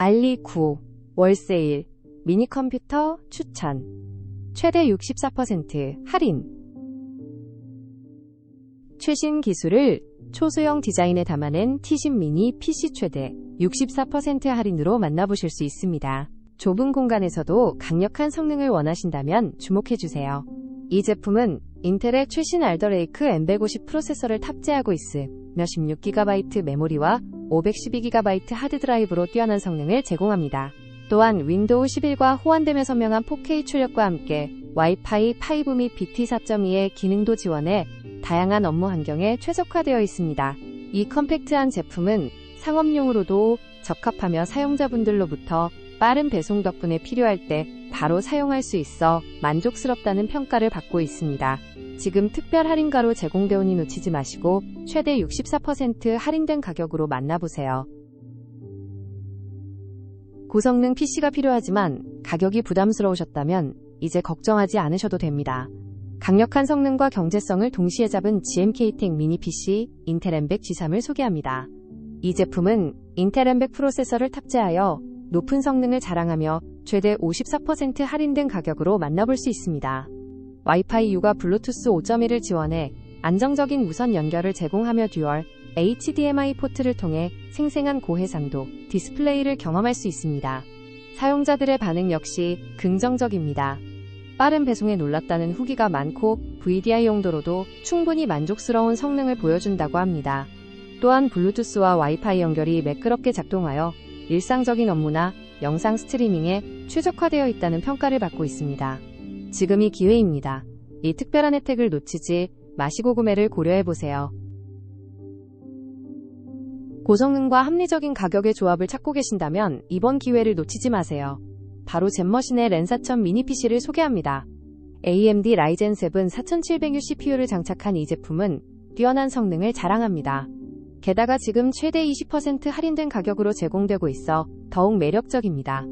알리 9, 월세일, 미니컴퓨터 추천, 최대 64% 할인 최신 기술을 초소형 디자인에 담아낸 T10 미니 PC 최대 64% 할인으로 만나보실 수 있습니다. 좁은 공간에서도 강력한 성능을 원하신다면 주목해주세요. 이 제품은 인텔의 최신 알더레이크 M150 프로세서를 탑재하고 있음 16GB 메모리와 512GB 하드드라이브로 뛰어난 성능을 제공합니다. 또한 윈도우 11과 호환되며 선명한 4K 출력과 함께 와이파이 5 및 BT 4.2의 기능도 지원해 다양한 업무 환경에 최적화되어 있습니다. 이 컴팩트한 제품은 상업용으로도 적합하며 사용자분들로부터 빠른 배송 덕분에 필요할 때 바로 사용할 수 있어 만족스럽다는 평가를 받고 있습니다. 지금 특별 할인가로 제공되오니 놓치지 마시고 최대 64% 할인된 가격으로 만나보세요. 고성능 PC가 필요하지만 가격이 부담스러우셨다면 이제 걱정하지 않으셔도 됩니다. 강력한 성능과 경제성을 동시에 잡은 GMK-텍 미니 PC 인텔 M100 G3을 소개합니다. 이 제품은 인텔 M100 프로세서를 탑재하여 높은 성능을 자랑하며 최대 54% 할인된 가격으로 만나볼 수 있습니다. 와이파이 6과 블루투스 5.1을 지원해 안정적인 무선 연결을 제공하며 듀얼 HDMI 포트를 통해 생생한 고해상도 디스플레이를 경험할 수 있습니다. 사용자들의 반응 역시 긍정적입니다. 빠른 배송에 놀랐다는 후기가 많고 VDI 용도로도 충분히 만족스러운 성능을 보여준다고 합니다. 또한 블루투스와 와이파이 연결이 매끄럽게 작동하여 일상적인 업무나 영상 스트리밍에 최적화되어 있다는 평가를 받고 있습니다. 지금이 기회입니다. 이 특별한 혜택을 놓치지 마시고 구매를 고려해보세요. 고성능과 합리적인 가격의 조합을 찾고 계신다면 이번 기회를 놓치지 마세요. 바로 젠머신의 렌4000 미니 PC를 소개합니다. AMD 라이젠 7 4700U CPU를 장착한 이 제품은 뛰어난 성능을 자랑합니다. 게다가 지금 최대 20% 할인된 가격으로 제공되고 있어 더욱 매력적입니다.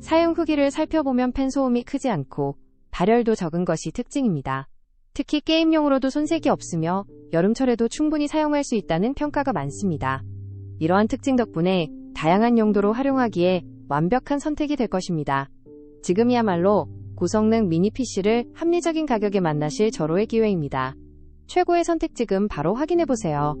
사용 후기를 살펴보면 펜 소음이 크지 않고 발열도 적은 것이 특징입니다. 특히 게임용으로도 손색이 없으며 여름철에도 충분히 사용할 수 있다는 평가가 많습니다. 이러한 특징 덕분에 다양한 용도로 활용하기에 완벽한 선택이 될 것입니다. 지금이야말로 고성능 미니 PC를 합리적인 가격에 만나실 절호의 기회입니다. 최고의 선택 지금 바로 확인해 보세요.